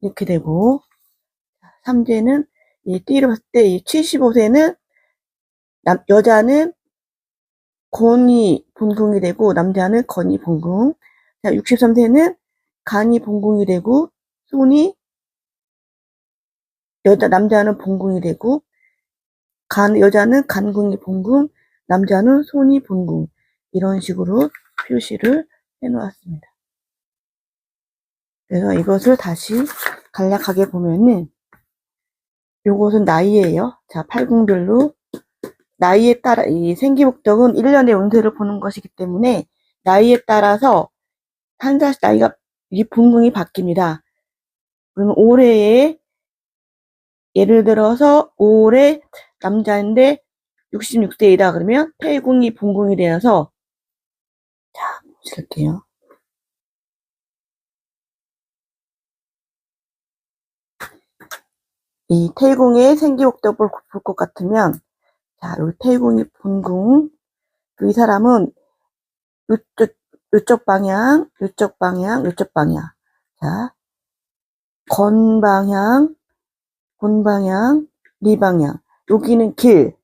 이렇게 되고, 3제는 이 띠를 봤을 때 이 75세는 남, 여자는 권이 본궁이 되고 남자는 건이 본궁. 자, 63세는 간이 본궁이 되고 손이 여자 남자는 본궁이 되고 간 여자는 간궁이 본궁, 남자는 손이 본궁. 이런 식으로 표시를 해 놓았습니다. 그래서 이것을 다시 간략하게 보면은 요것은 나이예요. 자, 팔궁별로 나이에 따라 이 생기복덕은 1년의 운세를 보는 것이기 때문에 나이에 따라서 한 살씩 나이가 이 분궁이 바뀝니다. 그러면 올해에 예를 들어서 올해 남자인데 66세이다 그러면 태궁이 분궁이 되어서 자, 보실게요. 이 태궁의 생기복덕을 볼것 같으면 자, 여기 태궁이 분궁. 이 사람은 이쪽, 이쪽 방향, 이쪽 방향, 이쪽 방향. 자, 건 방향, 본 방향, 리 방향. 여기는 길.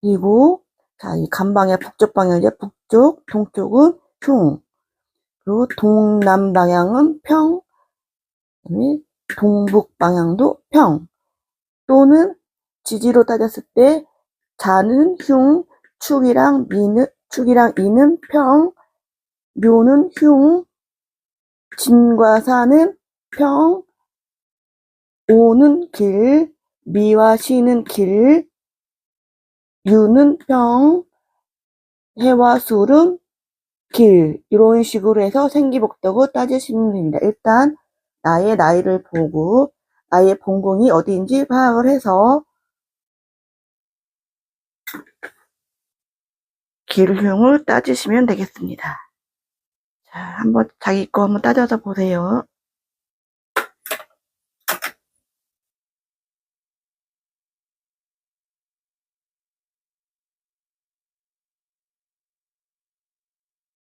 그리고, 자, 이 간방향, 북쪽 방향이죠. 북쪽, 동쪽은 흉. 그리고 동남 방향은 평. 그다음에 동북 방향도 평. 또는 지지로 따졌을 때 자는 흉, 축이랑 미는 축이랑 이는 평, 묘는 흉, 진과 사는 평, 오는 길, 미와 시는 길, 유는 평, 해와 술은 길 이런 식으로 해서 생기복덕을 따지시면 됩니다. 일단 나의 나이를 보고 나의 본궁이 어디인지 파악을 해서 길흉을 따지시면 되겠습니다. 자, 한번 자기 거 한번 따져서 보세요.